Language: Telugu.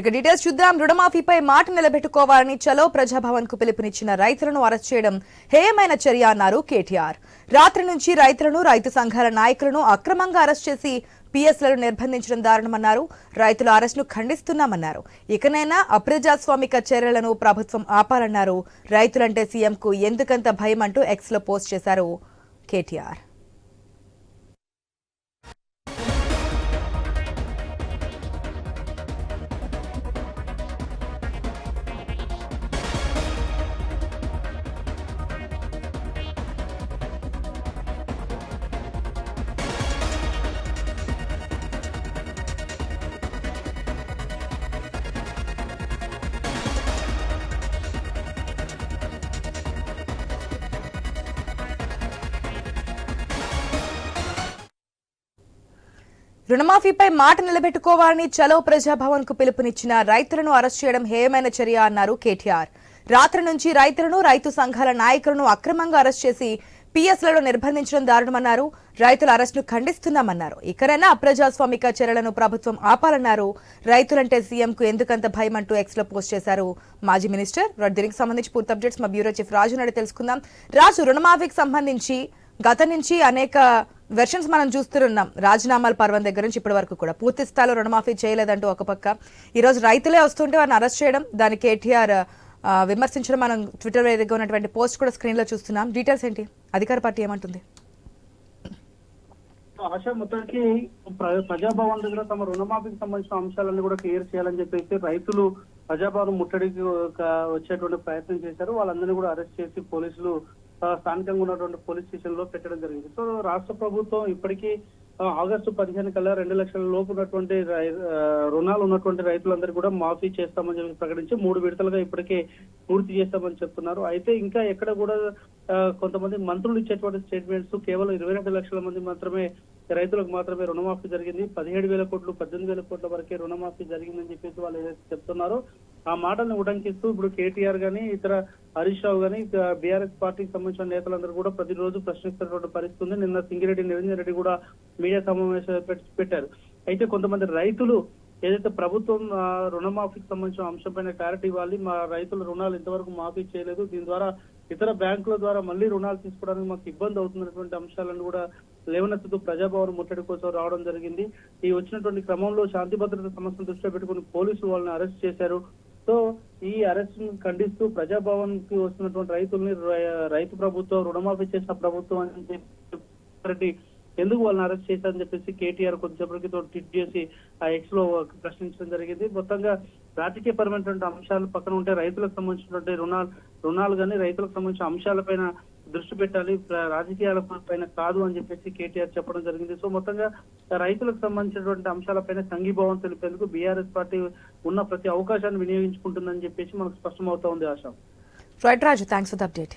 ఇక డీటెయిల్స్ చూద్దాం. రుణమాఫీపై మాట నిలబెట్టుకోవాలని చలో ప్రజాభవన్కు పిలుపునిచ్చిన రైతులను అరెస్ట్ చేయడం హేయమైన చర్య అన్నారు కేటీఆర్. రాత్రి నుంచి రైతులను రైతు సంఘాల నాయకులను అక్రమంగా అరెస్ట్ చేసి పిఎస్లను నిర్బంధించడం దారుణమన్నారు. రైతుల అరెస్టును ఖండిస్తున్నామన్నారు. ఇకనైనా అప్రజాస్వామిక చర్యలను ప్రభుత్వం ఆపాలన్నారు. రైతులంటే సీఎంకు ఎందుకంత భయం అంటూ ఎక్స్లో పోస్ట్ చేశారు కేటీఆర్. రుణమాఫీపై మాట నిలబెట్టుకోవాలని చలో ప్రజాభవన్కు పిలుపునిచ్చిన రైతులను అరెస్ట్ చేయడం హేయమైన చర్య అన్నారు కేటీఆర్. రాత్రి నుంచి రైతులను రైతు సంఘాల నాయకులను అక్రమంగా అరెస్ట్ చేసి పిఎస్లలో నిర్బంధించడం దారుణమన్నారు. రైతుల అరెస్టును ఖండిస్తున్నామన్నారు. ఇకనైనా అప్రజాస్వామిక చర్యలను ప్రభుత్వం ఆపాలన్నారు. రైతులంటే సీఎంకు ఎందుకంత భయం అంటూ ఎక్స్లో పోస్ట్ చేశారు. మాజీ మినిస్టర్ దీనికి సంబంధించి పూర్తి అప్డేట్స్ మా బ్యూరో చీఫ్ రాజు నాయుడు తెలుసుకుందాం. రాజు రుణమాఫీకి సంబంధించి గత నుంచి అనేక వెర్షన్స్ మనం చూస్తున్నాం రాజీనామాల పర్వం దగ్గర నుంచి ఇప్పటి వరకు కూడా. పూర్తి స్థాయిలో రుణమాఫీ చేయలేదంటూ ఒక పక్క. ఈ రోజు రైతులే వస్తుంటే వారిని అరెస్ట్ చేయడం దాని కేటీఆర్ విమర్శించడం మనం ట్విట్టర్ వేదికగా ఉన్నటువంటి పోస్ట్ కూడా స్క్రీన్లో చూస్తున్నాం. డీటెయిల్స్ ఏంటి? అధికార పార్టీ ఏమంటుంది? ఆశ మొత్తానికి ప్రజాభవన్ దగ్గర తమ రుణమాఫీకి సంబంధించిన అంశాలన్నీ కూడా క్లియర్ చేయాలని చెప్పేసి రైతులు ప్రజాభవన్ ముట్టడికి ఒక వచ్చేటువంటి ప్రయత్నం చేశారు. వాళ్ళందరినీ కూడా అరెస్ట్ చేసి పోలీసులు స్థానికంగా ఉన్నటువంటి పోలీస్ స్టేషన్లో పెట్టడం జరిగింది. సో రాష్ట్ర ప్రభుత్వం ఇప్పటికీ ఆగస్టు పదిహేను కల్లా రెండు లక్షల లోపు ఉన్నటువంటి రుణాలు ఉన్నటువంటి రైతులందరూ కూడా మాఫీ చేస్తామని చెప్పి ప్రకటించి మూడు విడతలుగా ఇప్పటికే పూర్తి చేస్తామని చెప్తున్నారు. అయితే ఇంకా ఎక్కడ కూడా కొంతమంది మంత్రులు ఇచ్చేటువంటి స్టేట్మెంట్స్ కేవలం ఇరవై రెండు లక్షల మంది మాత్రమే రైతులకు మాత్రమే రుణమాఫీ జరిగింది. పదిహేడు వేల కోట్లు పద్దెనిమిది వేల కోట్ల వరకే రుణమాఫీ జరిగిందని చెప్పేసి వాళ్ళు ఏదైతే చెప్తున్నారో ఆ మాటలను ఉటంకిస్తూ ఇప్పుడు కేటీఆర్ గానీ ఇతర హరీష్ రావు గానీ బీఆర్ఎస్ పార్టీకి సంబంధించిన నేతలందరూ కూడా ప్రతిరోజు ప్రశ్నిస్తున్నటువంటి పరిస్థితి ఉంది. నిన్న సింగిరెడ్డి నిరంజన్ రెడ్డి కూడా మీడియా సమావేశాలు పెట్టారు. అయితే కొంతమంది రైతులు ఏదైతే ప్రభుత్వం రుణమాఫీకి సంబంధించిన అంశంపైన క్లారిటీ ఇవ్వాలి మా రైతుల రుణాలు ఇంతవరకు మాఫీ చేయలేదు దీని ద్వారా ఇతర బ్యాంకుల ద్వారా మళ్ళీ రుణాలు తీసుకోవడానికి మాకు ఇబ్బంది అవుతున్నటువంటి అంశాలను కూడా లేవనెత్తుతూ ప్రజాభవన్ ముట్టడి కోసం రావడం జరిగింది. ఈ వచ్చినటువంటి క్రమంలో శాంతి భద్రత సమస్యను దృష్టిలో పెట్టుకుని పోలీసులు వాళ్ళని అరెస్ట్ చేశారు. సో ఈ అరెస్ట్ను ఖండిస్తూ ప్రజాభవన్కి వస్తున్నటువంటి రైతుల్ని రై- రైతు ప్రభుత్వం రుణమాఫీ చేసిన ప్రభుత్వం అని చెప్పి ఎందుకు వాళ్ళని అరెస్ట్ చేశారని చెప్పేసి కేటీఆర్ కొద్దిసేపటికి క్రితం ట్వీట్ చేసి ఆ ఎక్స్లో ప్రశ్నించడం జరిగింది. మొత్తంగా రాజకీయ పరమైనటువంటి అంశాలు పక్కన ఉంటే రైతులకు సంబంధించినటువంటి రుణాలు రుణాలు కానీ రైతులకు సంబంధించిన అంశాలపైన దృష్టి పెట్టాలి రాజకీయాల పైన కాదు అని చెప్పేసి కేటీఆర్ చెప్పడం జరిగింది. సో మొత్తంగా రైతులకు సంబంధించినటువంటి అంశాలపైన సంఘీభావం తెలిపేందుకు బీఆర్ఎస్ పార్టీ ఉన్న ప్రతి అవకాశాన్ని వినియోగించుకుంటుందని చెప్పేసి మనకు స్పష్టమవుతా ఉంది ఆశ. Right Raju thanks for the update